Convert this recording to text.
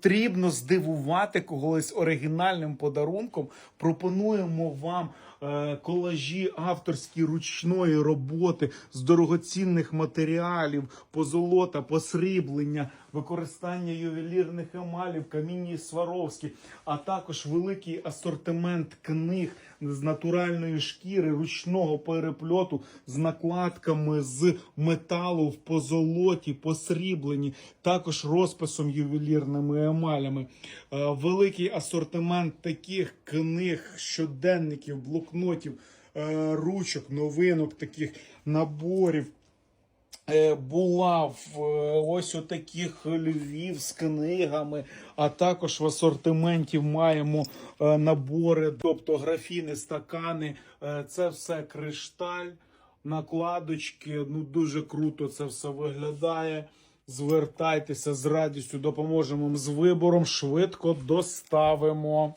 потрібно здивувати когось оригінальним подарунком. Пропонуємо вам е, колажі авторські ручної роботи з дорогоцінних матеріалів, позолота, посріблення, використання ювелірних емалів, камінні Сваровські, а також великий асортимент книг з натуральної шкіри, ручного перепльоту з накладками з металу в позолоті, посріблені, також розписом ювелірними емалями. Е, Великий асортимент таких книг, щоденників, блокнотів, е, ручок, новинок, таких наборів. Е, Булав е, ось у таких львів з книгами, а також в асортименті маємо е, набори, тобто графіни, стакани. Це все кришталь, накладочки. Ну дуже круто це все виглядає. Звертайтеся з радістю, допоможемо вам з вибором, швидко доставимо.